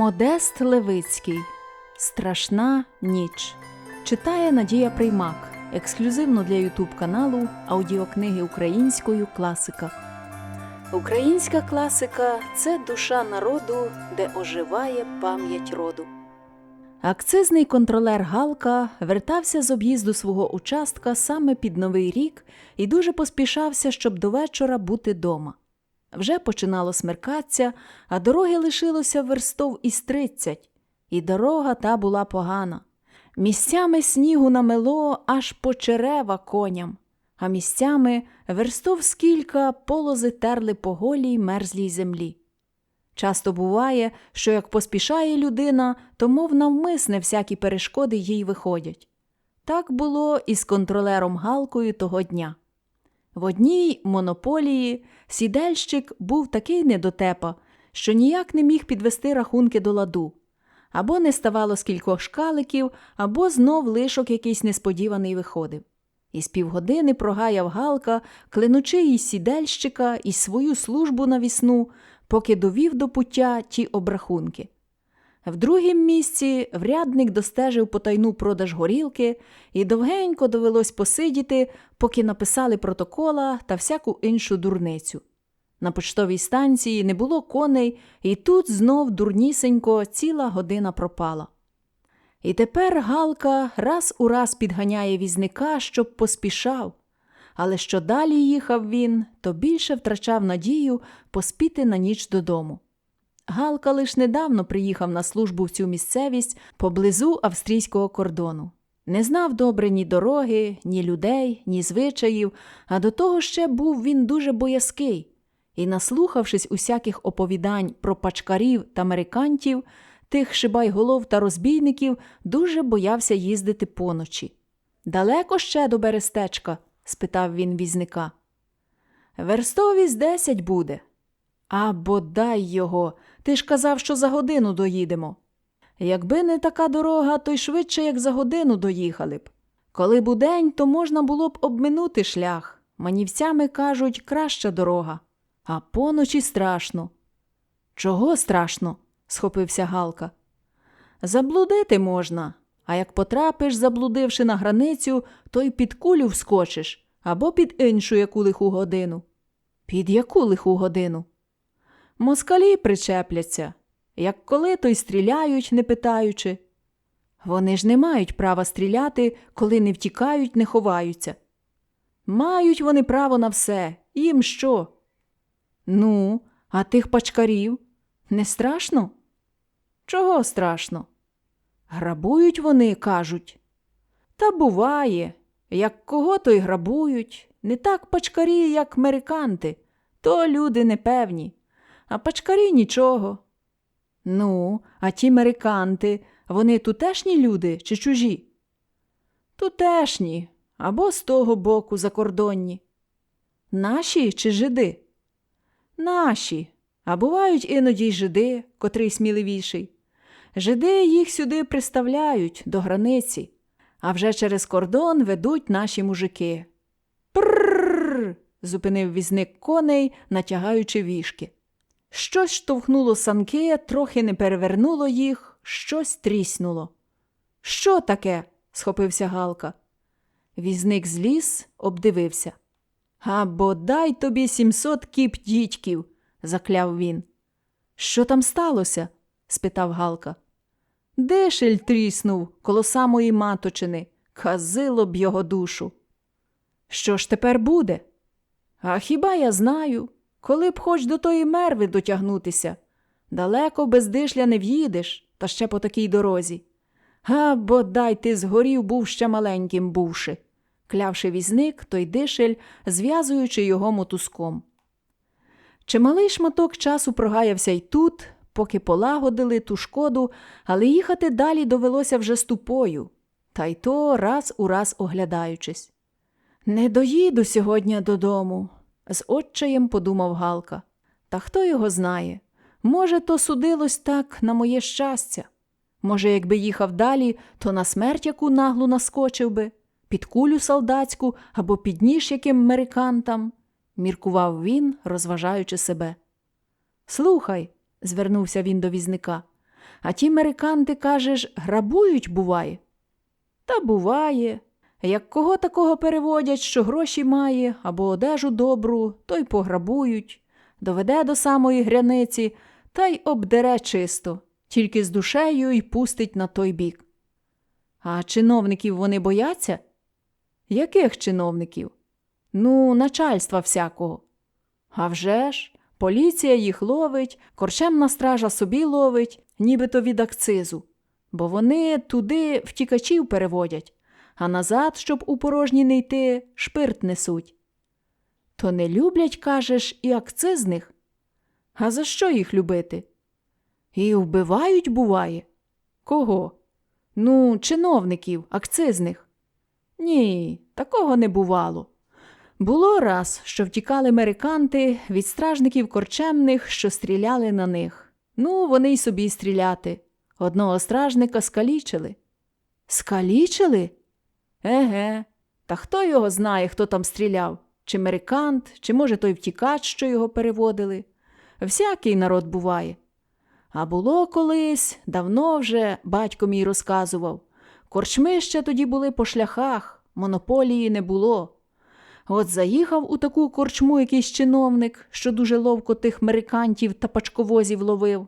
Модест Левицький. Страшна ніч. Читає Надія Приймак. Ексклюзивно для Ютуб каналу аудіокниги українською класика. Українська класика це душа народу, де оживає пам'ять роду. Акцизний контролер Галка вертався з об'їзду свого участка саме під Новий рік і дуже поспішався, щоб до вечора бути дома. Вже починало смеркатися, а дороги лишилося верстов із тридцять, і дорога та була погана. Місцями снігу намело аж по черева коням, а місцями верстов скілька полози терли по голій мерзлій землі. Часто буває, що як поспішає людина, то мов навмисне всякі перешкоди їй виходять. Так було і з контролером Галкою того дня. В одній монополії сідельщик був такий недотепа, що ніяк не міг підвести рахунки до ладу. Або не ставало скількох шкаликів, або знов лишок якийсь несподіваний виходив. І з півгодини прогаяв Галка, клянучи із сідельщика і свою службу навісну, поки довів до пуття ті обрахунки. В другім місці врядник достежив потайну продаж горілки, і довгенько довелось посидіти, поки написали протокола та всяку іншу дурницю. На поштовій станції не було коней, і тут знов дурнісенько ціла година пропала. І тепер Галка раз у раз підганяє візника, щоб поспішав. Але що далі їхав він, то більше втрачав надію поспіти на ніч додому. Галка лиш недавно приїхав на службу в цю місцевість поблизу австрійського кордону. Не знав добре ні дороги, ні людей, ні звичаїв, а до того ще був він дуже боязкий. І, наслухавшись усяких оповідань про пачкарів та американтів, тих шибайголов та розбійників, дуже боявся їздити поночі. Далеко ще до берестечка? спитав він візника. Верстовість десять буде. А бодай його, ти ж казав, що за годину доїдемо. Якби не така дорога, то й швидше, як за годину доїхали б. Коли будень, то можна було б обминути шлях. Манівцями кажуть, краща дорога, а поночі страшно. Чого страшно? схопився Галка. Заблудити можна, а як потрапиш, заблудивши на границю, то й під кулю вскочиш або під іншу яку лиху годину. Під яку лиху годину? Москалі причепляться. Як коли, то й стріляють, не питаючи. Вони ж не мають права стріляти, коли не втікають, не ховаються. Мають вони право на все. Їм що? Ну, а тих пачкарів не страшно? Чого страшно? Грабують вони, кажуть. Та буває, як кого то й грабують, не так пачкарі, як мериканти, то люди непевні, а пачкарі нічого. Ну, а ті мериканти, вони тутешні люди чи чужі? Тутешні або з того боку закордонні. Наші чи жиди? Наші, а бувають іноді й жиди, котрий сміливіший. Жиди їх сюди приставляють до границі, а вже через кордон ведуть наші мужики. Пррррр. зупинив візник коней, натягаючи вішки. Щось штовхнуло санки, трохи не перевернуло їх, щось тріснуло. Що таке? схопився Галка. Візник зліз, обдивився. А бодай тобі сімсот кіп дідьків, закляв він. Що там сталося? спитав Галка. Дешель тріснув коло самої маточини, казило б його душу. Що ж тепер буде? А хіба я знаю, коли б хоч до тої мерви дотягнутися? Далеко без дишля не в'їдеш, та ще по такій дорозі. А бодай ти згорів був ще маленьким бувши, клявши візник, той дишель, зв'язуючи його мотузком. Чималий шматок часу прогаявся й тут, поки полагодили ту шкоду, але їхати далі довелося вже ступою, та й то раз у раз оглядаючись. Не доїду сьогодні додому, з отчаєм подумав Галка. Та хто його знає? Може, то судилось так на моє щастя. Може, якби їхав далі, то на смерть яку наглу наскочив би, під кулю солдатську або під ніж яким мерикантам, міркував він, розважаючи себе. Слухай, звернувся він до візника, А ті мериканти, кажеш, грабують, буває? Та буває. Як кого такого переводять, що гроші має або одежу добру, то й пограбують, доведе до самої гряниці та й обдере чисто, тільки з душею й пустить на той бік. А чиновників вони бояться? Яких чиновників? Ну, начальства всякого. А вже ж, поліція їх ловить, корчемна стража собі ловить, нібито від акцизу, бо вони туди втікачів переводять, а назад, щоб у порожні не йти, шпирт несуть. То не люблять, кажеш, і акцизних? А за що їх любити? І вбивають, буває. Кого? Ну, чиновників, акцизних. Ні, такого не бувало. Було раз, що втікали американти від стражників корчемних, що стріляли на них. Ну, вони й собі стріляти. Одного стражника скалічили. Скалічили? Еге. Та хто його знає, хто там стріляв? Чи американт, чи, може, той втікач, що його переводили? Всякий народ буває. А було колись, давно вже батько мій розказував. Корчми ще тоді були по шляхах, монополії не було. От заїхав у таку корчму якийсь чиновник, що дуже ловко тих мерикантів та пачковозів ловив.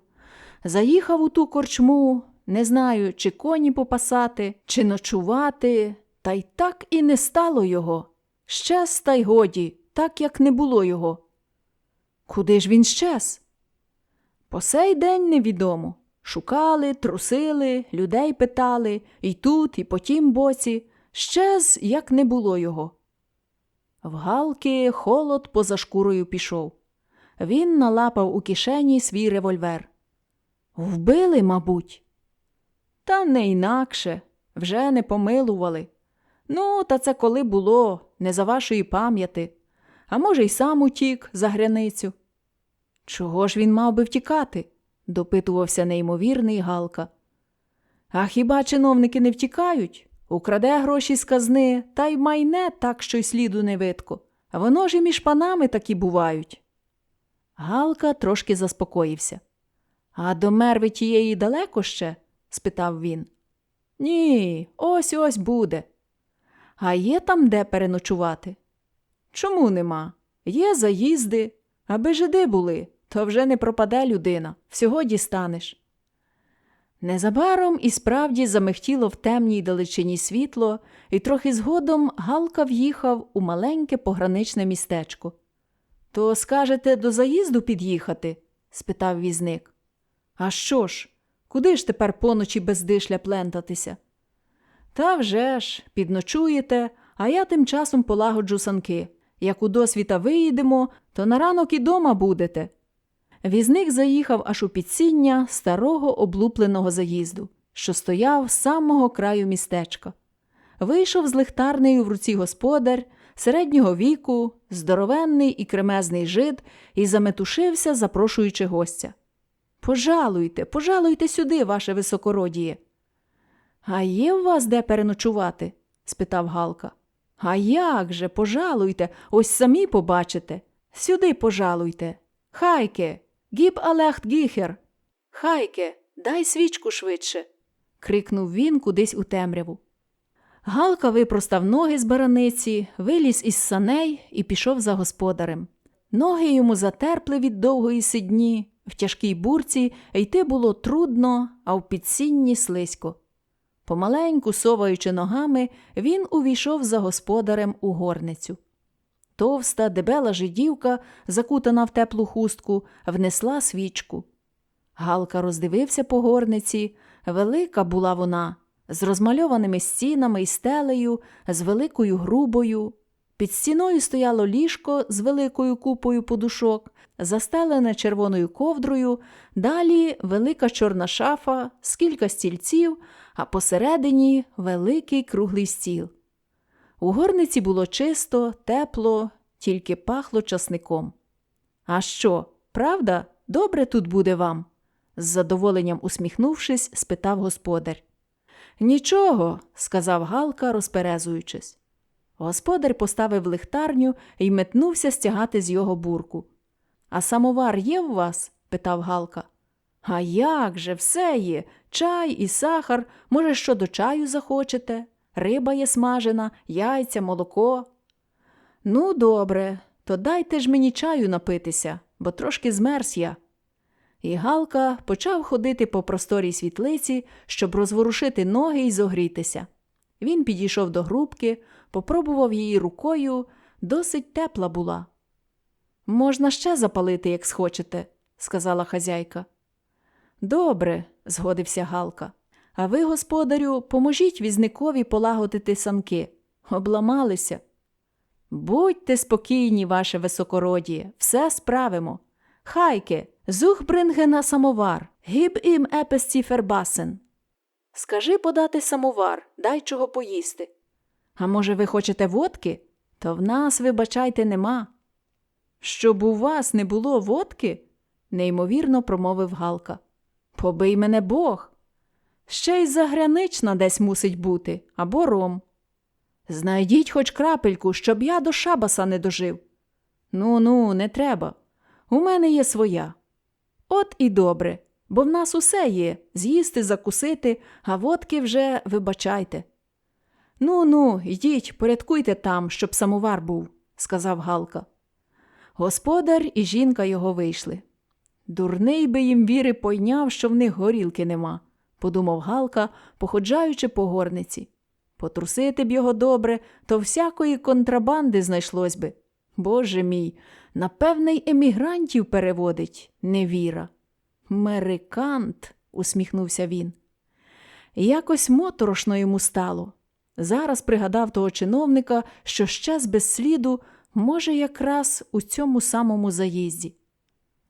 Заїхав у ту корчму, не знаю, чи коні попасати, чи ночувати, та й так і не стало його. Щез та й годі, так як не було його. Куди ж він щез? По сей день невідомо. Шукали, трусили, людей питали, і тут, і по тім боці. Щез, як не було його. В Галки холод поза шкурою пішов. Він налапав у кишені свій револьвер. Вбили, мабуть. Та не інакше, вже не помилували. Ну, та це коли було, не за вашої пам'яти. А може, й сам утік за границю. Чого ж він мав би втікати? допитувався неймовірний Галка. А хіба чиновники не втікають? Украде гроші з казни та й майне так, що й сліду не видко. Воно ж і між панами такі бувають. Галка трошки заспокоївся. А до мерви тієї далеко ще? спитав він. Ні, ось ось буде. А є там де переночувати? Чому нема? Є заїзди, аби жиди були, то вже не пропаде людина, всього дістанеш. Незабаром і справді замихтіло в темній далечині світло, і трохи згодом Галка в'їхав у маленьке пограничне містечко. То скажете до заїзду під'їхати? спитав візник. А що ж, куди ж тепер поночі без дишля плентатися? Та вже ж, підночуєте, а я тим часом полагоджу санки. Як у досвіта виїдемо, то на ранок і дома будете. Візник заїхав аж у підсіння старого облупленого заїзду, що стояв з самого краю містечка. Вийшов з лихтарнею в руці господар, середнього віку, здоровенний і кремезний жид, і заметушився, запрошуючи гостя. Пожалуйте, пожалуйте сюди, ваше високородіє. А є у вас де переночувати? спитав Галка. А як же, пожалуйте, ось самі побачите. Сюди пожалуйте. Хайке, гіб алехт гіхер. Хайке, дай свічку швидше. крикнув він кудись у темряву. Галка випростав ноги з бараниці, виліз із саней і пішов за господарем. Ноги йому затерпли від довгої сидні, в тяжкій бурці йти було трудно, а в підсінні слизько. Помаленьку, соваючи ногами, він увійшов за господарем у горницю. Товста, дебела жидівка, закутана в теплу хустку, внесла свічку. Галка роздивився по горниці. Велика була вона, з розмальованими стінами і стелею, з великою грубою. Під стіною стояло ліжко з великою купою подушок, застелене червоною ковдрою, далі велика чорна шафа, з кілька стільців, а посередині великий круглий стіл. У горниці було чисто, тепло, тільки пахло часником. А що, правда, добре тут буде вам? з задоволенням усміхнувшись, спитав господар. Нічого, сказав Галка, розперезуючись. Господар поставив лихтарню і метнувся стягати з його бурку. А самовар є у вас? питав Галка. А як же, все є. Чай і сахар, може, що до чаю захочете? Риба є смажена, яйця, молоко. Ну, добре, то дайте ж мені чаю напитися, бо трошки змерз я. І Галка почав ходити по просторій світлиці, щоб розворушити ноги і зогрітися. Він підійшов до грубки, попробував її рукою, досить тепла була. Можна ще запалити, як схочете, сказала хазяйка. Добре, згодився Галка. А ви, господарю, поможіть візникові полагодити санки. Обламалися. Будьте спокійні, ваше високородіє, все справимо. Хайке, зух бринге на самовар, гіб ім епесці фербасен. Скажи подати самовар, дай чого поїсти. А може, ви хочете водки? То в нас, вибачайте, нема. Щоб у вас не було водки? неймовірно промовив Галка. Побий мене Бог. Ще й загранична десь мусить бути, або ром. Знайдіть хоч крапельку, щоб я до шабаса не дожив. Ну ну, не треба. У мене є своя. От і добре, бо в нас усе є з'їсти, закусити, а водки вже вибачайте. Ну ну, йдіть, порядкуйте там, щоб самовар був, сказав Галка. Господар і жінка його вийшли. Дурний би їм віри пойняв, що в них горілки нема, подумав Галка, походжаючи по горниці. Потрусити б його добре, то всякої контрабанди знайшлось би. Боже мій, напевне, й емігрантів переводить, невіра. Мерикант, усміхнувся він. Якось моторошно йому стало. Зараз пригадав того чиновника, що щез без сліду, може, якраз у цьому самому заїзді.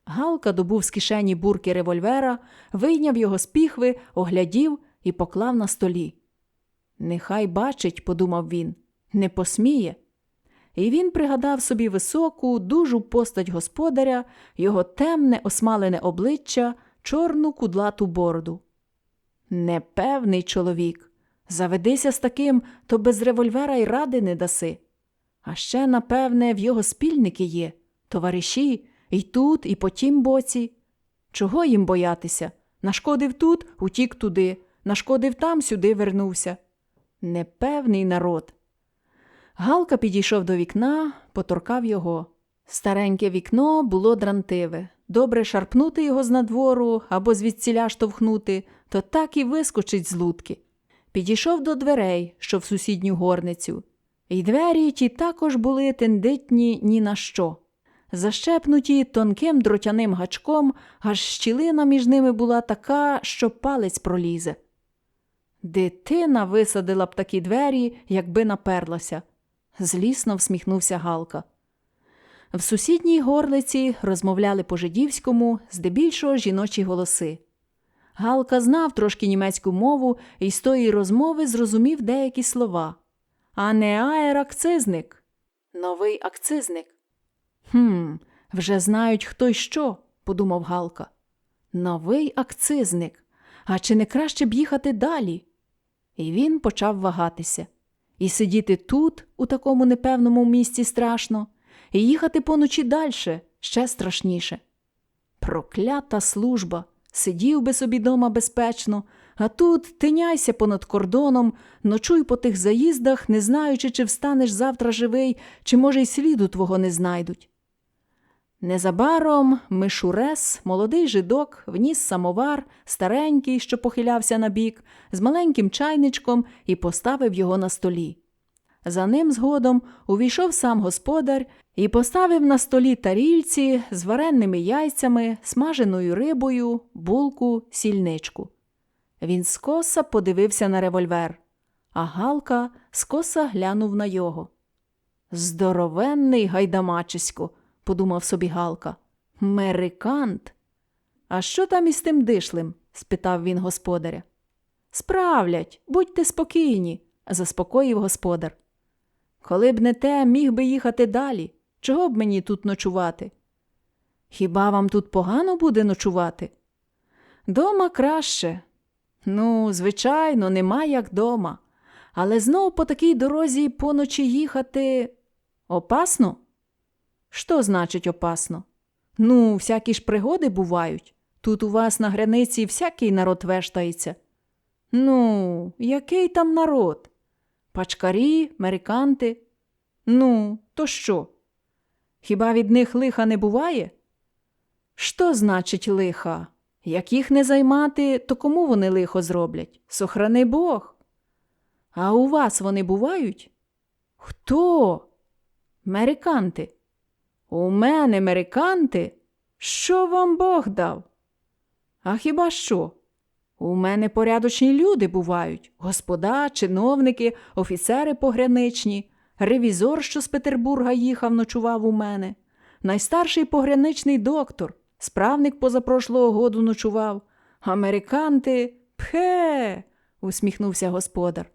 Галка добув з кишені бурки револьвера, вийняв його з піхви, оглядів і поклав на столі. Нехай бачить, подумав він, не посміє. І він пригадав собі високу, дужу постать господаря, його темне, осмалене обличчя, чорну кудлату бороду. Непевний чоловік. Заведися з таким, то без револьвера й ради не даси. А ще, напевне, в його спільники є, товариші, і тут, і по тім боці. Чого їм боятися? Нашкодив тут, утік туди, нашкодив там, сюди вернувся. Непевний народ. Галка підійшов до вікна, поторкав його. Стареньке вікно було дрантиве. Добре шарпнути його з надвору або звідціля штовхнути, то так і вискочить з лутки. Підійшов до дверей, що в сусідню горницю. І двері ті також були тендитні ні на що. Защепнуті тонким дротяним гачком, аж щілина між ними була така, що палець пролізе. Дитина висадила б такі двері, якби наперлася, злісно всміхнувся Галка. В сусідній горлиці розмовляли по жидівському, здебільшого жіночі голоси. Галка знав трошки німецьку мову і з тої розмови зрозумів деякі слова. А не аер-акцизник. Новий акцизник. Хм, вже знають хто й що, подумав Галка. Новий акцизник. А чи не краще б їхати далі? І він почав вагатися. І сидіти тут, у такому непевному місці, страшно, і їхати поночі дальше ще страшніше. Проклята служба, сидів би собі дома безпечно, а тут тиняйся понад кордоном, ночуй по тих заїздах, не знаючи, чи встанеш завтра живий, чи, може, й сліду твого не знайдуть. Незабаром Мишурес, молодий жидок, вніс самовар, старенький, що похилявся на бік, з маленьким чайничком і поставив його на столі. За ним згодом увійшов сам господар і поставив на столі тарільці з варенними яйцями, смаженою рибою, булку, сільничку. Він скоса подивився на револьвер, а Галка скоса глянув на його. Здоровенний гайдамачисько, подумав собі Галка. Мерикант. А що там із тим дишлем? спитав він господаря. Справлять, будьте спокійні, заспокоїв господар. Коли б не те, міг би їхати далі. Чого б мені тут ночувати? Хіба вам тут погано буде ночувати? Дома краще. Ну, звичайно, нема як дома. Але знов по такій дорозі поночі їхати опасно? Що значить опасно? Ну, всякі ж пригоди бувають. Тут у вас на границі всякий народ вештається. Ну, який там народ? Пачкарі, мериканти. Ну, то що? Хіба від них лиха не буває? Що значить лиха? Як їх не займати, то кому вони лихо зроблять? Сохрани Бог. А у вас вони бувають? Хто? Мериканти. У мене мериканти? Що вам Бог дав? А хіба що? У мене порядочні люди бувають господа, чиновники, офіцери пограничні, ревізор, що з Петербурга їхав, ночував у мене, найстарший пограничний доктор, справник позапрошлого году ночував. Американти, пхе, усміхнувся господар.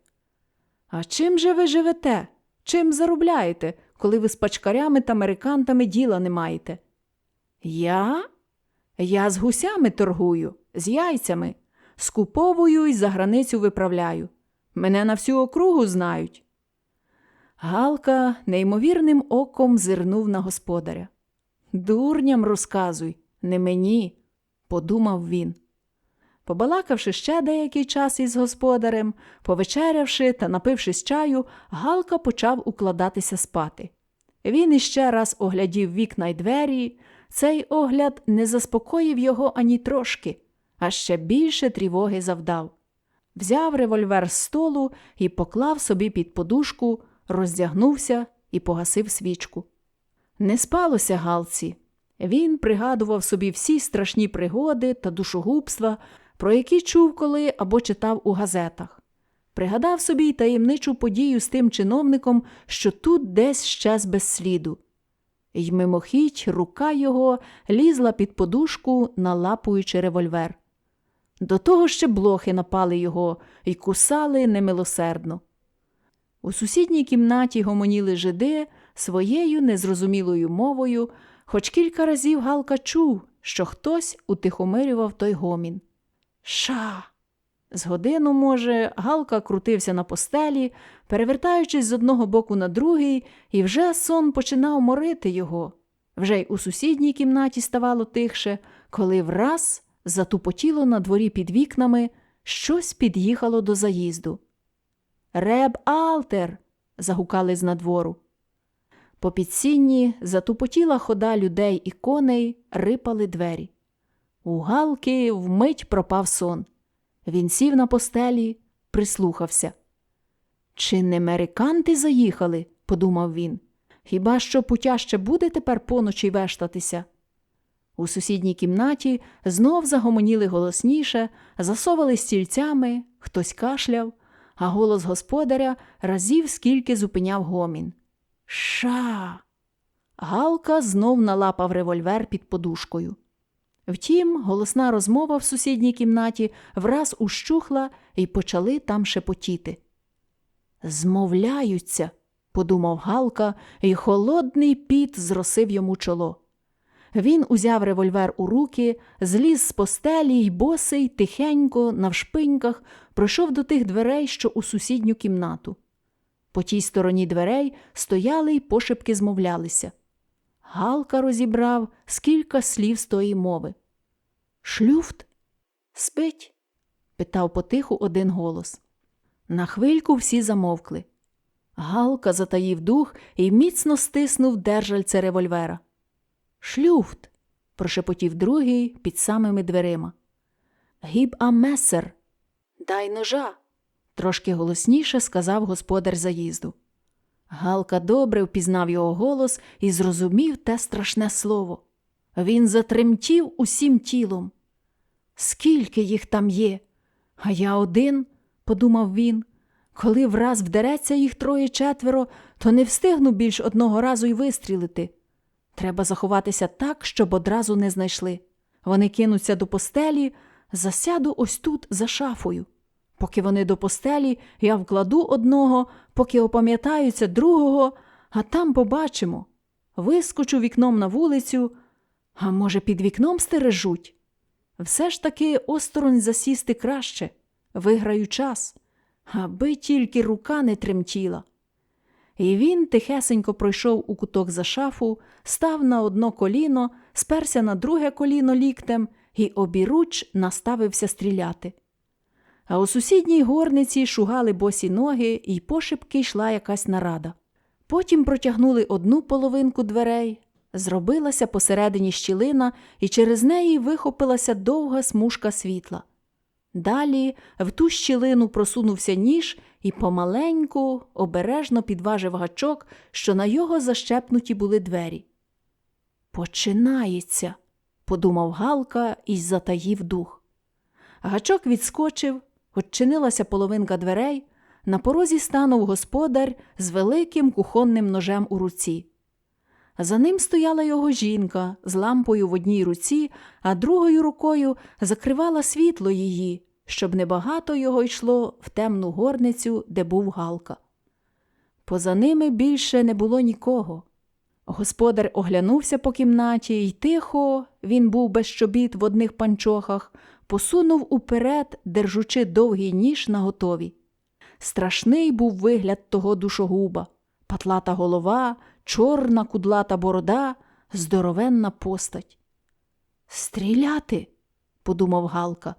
А чим же ви живете? Чим заробляєте, коли ви з пачкарями та американтами діла не маєте? Я? Я з гусями торгую, з яйцями, скуповую і за границю виправляю. Мене на всю округу знають. Галка неймовірним оком зирнув на господаря. Дурням розказуй, не мені, подумав він. Побалакавши ще деякий час із господарем, повечерявши та напившись чаю, Галка почав укладатися спати. Він іще раз оглядів вікна й двері. Цей огляд не заспокоїв його ані трошки, а ще більше тривоги завдав. Взяв револьвер з столу і поклав собі під подушку, роздягнувся і погасив свічку. Не спалося Галці. Він пригадував собі всі страшні пригоди та душогубства, про які чув коли або читав у газетах. Пригадав собі й таємничу подію з тим чиновником, що тут десь щез без сліду. Й мимохідь рука його лізла під подушку, налапуючи револьвер. До того ще блохи напали його і кусали немилосердно. У сусідній кімнаті гомоніли жиди своєю незрозумілою мовою, хоч кілька разів Галка чув, що хтось утихомирював той гомін. Ша. З годину, може, Галка крутився на постелі, перевертаючись з одного боку на другий, і вже сон починав морити його. Вже й у сусідній кімнаті ставало тихше, коли враз затупотіло на дворі під вікнами, щось під'їхало до заїзду. Реб Алтер. загукали з надвору. По підсінні затупотіла хода людей і коней, рипали двері. У Галки вмить пропав сон. Він сів на постелі, прислухався. Чи не мериканти заїхали? подумав він. Хіба що путя ще буде тепер поночі вештатися? У сусідній кімнаті знов загомоніли голосніше, засовали стільцями, хтось кашляв, а голос господаря разів скільки зупиняв гомін. Ша. Галка знов налапав револьвер під подушкою. Втім, голосна розмова в сусідній кімнаті враз ущухла і почали там шепотіти. Змовляються, подумав Галка, і холодний піт зросив йому чоло. Він узяв револьвер у руки, зліз з постелі й босий, тихенько, навшпиньках, пройшов до тих дверей, що у сусідню кімнату. По тій стороні дверей стояли й пошепки змовлялися. Галка розібрав скільки слів з тої мови. Шлюфт? Спить? питав потиху один голос. На хвильку всі замовкли. Галка затаїв дух і міцно стиснув держальце револьвера. Шлюфт. прошепотів другий під самими дверима. Гіб а месер. Дай ножа. трошки голосніше сказав господар заїзду. Галка добре впізнав його голос і зрозумів те страшне слово. Він затремтів усім тілом. Скільки їх там є? А я один, подумав він. Коли враз вдереться їх троє четверо, то не встигну більш одного разу й вистрілити. Треба заховатися так, щоб одразу не знайшли. Вони кинуться до постелі, засяду ось тут за шафою. Поки вони до постелі, я вкладу одного, поки опам'ятаються другого, а там побачимо. Вискочу вікном на вулицю, а може, під вікном стережуть. Все ж таки осторонь засісти краще, виграю час, аби тільки рука не тремтіла. І він тихесенько пройшов у куток за шафу, став на одно коліно, сперся на друге коліно ліктем і обіруч наставився стріляти. А у сусідній горниці шугали босі ноги, і пошепки йшла якась нарада. Потім протягнули одну половинку дверей, зробилася посередині щілина, і через неї вихопилася довга смужка світла. Далі в ту щілину просунувся ніж і помаленьку, обережно підважив гачок, що на його защепнуті були двері. Починається, подумав Галка і затаїв дух. Гачок відскочив, odчинилася половинка дверей, на порозі станув господар з великим кухонним ножем у руці. За ним стояла його жінка з лампою в одній руці, а другою рукою закривала світло її, щоб небагато його йшло в темну горницю, де був Галка. Поза ними більше не було нікого. Господар оглянувся по кімнаті і тихо, він був без чобіт в одних панчохах, посунув уперед, держучи довгий ніж на готові. Страшний був вигляд того душогуба, патлата голова, чорна кудлата борода, здоровенна постать. Стріляти, подумав Галка.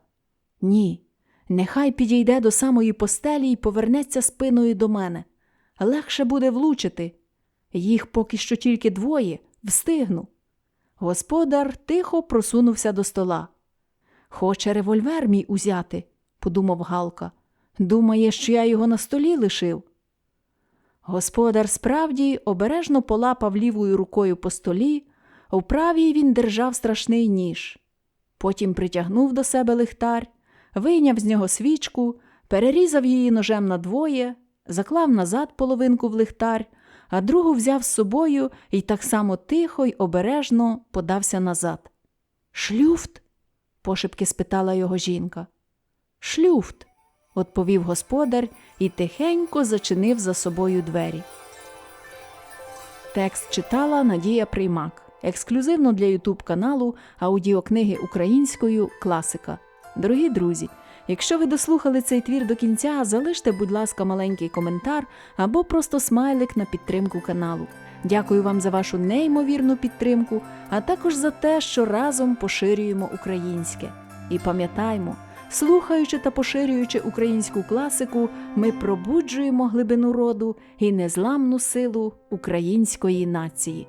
Ні, нехай підійде до самої постелі і повернеться спиною до мене. Легше буде влучити. Їх поки що тільки двоє, встигну. Господар тихо просунувся до стола. Хоче револьвер мій узяти, подумав Галка. Думає, що я його на столі лишив. Господар справді обережно полапав лівою рукою по столі, в правій він держав страшний ніж. Потім притягнув до себе лихтар, вийняв з нього свічку, перерізав її ножем надвоє, заклав назад половинку в лихтар, а другу взяв з собою і так само тихо й обережно подався назад. Шлюфт? пошепки спитала його жінка. Шлюфт, відповів господар і тихенько зачинив за собою двері. Текст читала Надія Приймак. Ексклюзивно для Ютуб каналу аудіокниги українською Класика. Дорогі друзі, якщо ви дослухали цей твір до кінця, залиште, будь ласка, маленький коментар або просто смайлик на підтримку каналу. Дякую вам за вашу неймовірну підтримку, а також за те, що разом поширюємо українське. І пам'ятаймо, слухаючи та поширюючи українську класику, ми пробуджуємо глибину роду і незламну силу української нації.